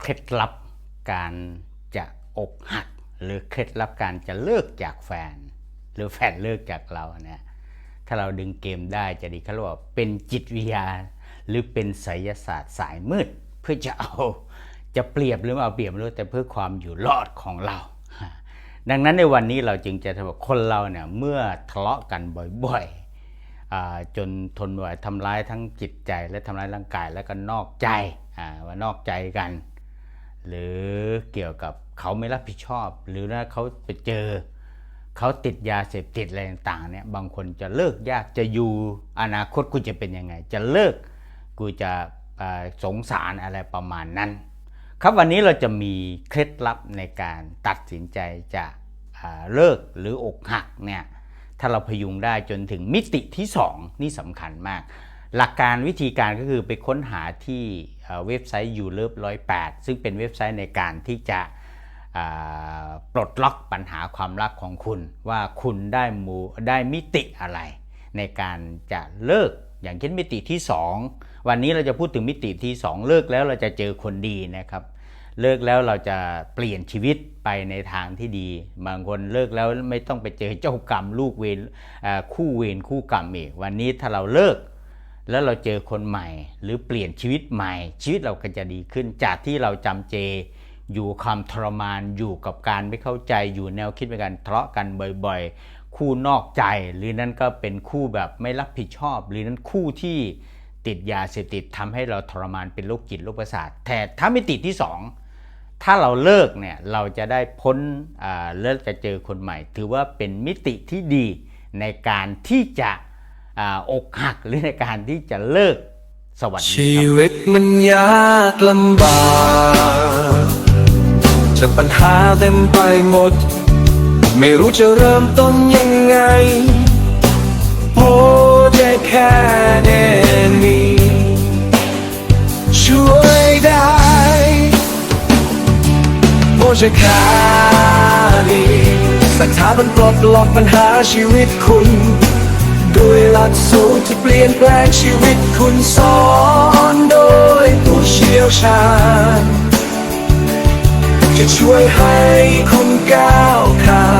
เคล็ดลับการจะอกหัก หรือเคล็ดลับการจะเลิกจากแฟน หรือแฟนเลิกจากเราเนี่ยถ้าเราดึงเกมได้จะดีเขาเรียกว่าเป็นจิตวิทยา หรือเป็นไสยศาสตร์สายมืด เพื่อจะเอาจะเปรียบหรือเอาเปรียบไม่รู้แต่เพื่อความอยู่รอดของเรา ดังนั้นในวันนี้เราจึงจะบอกคนเราเนี่ยเมื่อทะเลาะกันบ่อยๆจนทนไม่ไหวทำร้ายทั้งจิตใจและทำร้ายร่างกายแล้วก็นอกใจว่านอกใจกัน หรือเกี่ยวกับเขาไม่รับผิดชอบ หรือถ้าเขาไปเจอ เขาติดยาเสพติดอะไรต่างๆเนี่ยบางคนจะเลิกยากจะอยู่อนาคตกูจะเป็นยังไง จะเลิกกูจะสงสารอะไรประมาณนั้น ครับวันนี้เราจะมีเคล็ดลับในการตัดสินใจจะเลิกหรืออกหักเนี่ยถ้าเราพยุงได้จนถึงมิติที่ 2 นี่สำคัญมาก หลักการวิธีการก็คือไปค้นหาที่เว็บไซต์ u l o v e 108ซึ่งเป็นเว็บไซต์ในการที่จะปลดล็อกปัญหาความรักของคุณ ว่าคุณได้มูได้มิติอะไร ในการจะเลิกอย่างเช่นมิติที่ 2 วันนี้เราจะพูดถึงมิติที่ 2 เลิกแล้วเราจะเจอคนดีนะครับ เลิกแล้วเราจะเปลี่ยนชีวิตไปในทางที่ดี บางคนเลิกแล้วไม่ต้องไปเจอเจ้ากรรมลูกเวรคู่เวรคู่กรรมอีกวันนี้ถ้าเราเลิก แล้วเราเจอคนใหม่ หรือเปลี่ยนชีวิตใหม่ ชีวิตเราก็จะดีขึ้น จากที่เราจำเจ อยู่ความทรมานอยู่กับการไม่เข้าใจอยู่แนวคิดในการทะเลาะกันบ่อยๆ คู่นอกใจ หรือนั่นก็เป็นคู่แบบไม่รับผิดชอบ หรือนั้นคู่ที่ติดยาเสพติดทำให้เราทรมานเป็นโรคจิตโรคประสาทแต่ถ้ามิติที่สองถ้าเราเลิกเนี่ยเราจะได้พ้นเลิกจะเจอคนใหม่ ถือว่าเป็นมิติที่ดีในการที่จะ อกหักหรือในการที่จะเลิกสวัสดีชีวิตมันยากลำบากจากปัญหาเต็มไปหมด ไม่รู้จะเริ่มต้นยังไงโอ้ได้แค่เดนี้ช่วยได้โอ้จะแค่นี้สักถามันปลดล็อกปัญหาชีวิตคุณ ด้วยหลักสูตรที่เปลี่ยนแปลงชีวิตคุณสอนโดยผู้เชี่ยวชาญ จะช่วยให้คุณก้าวข้ามปัญหา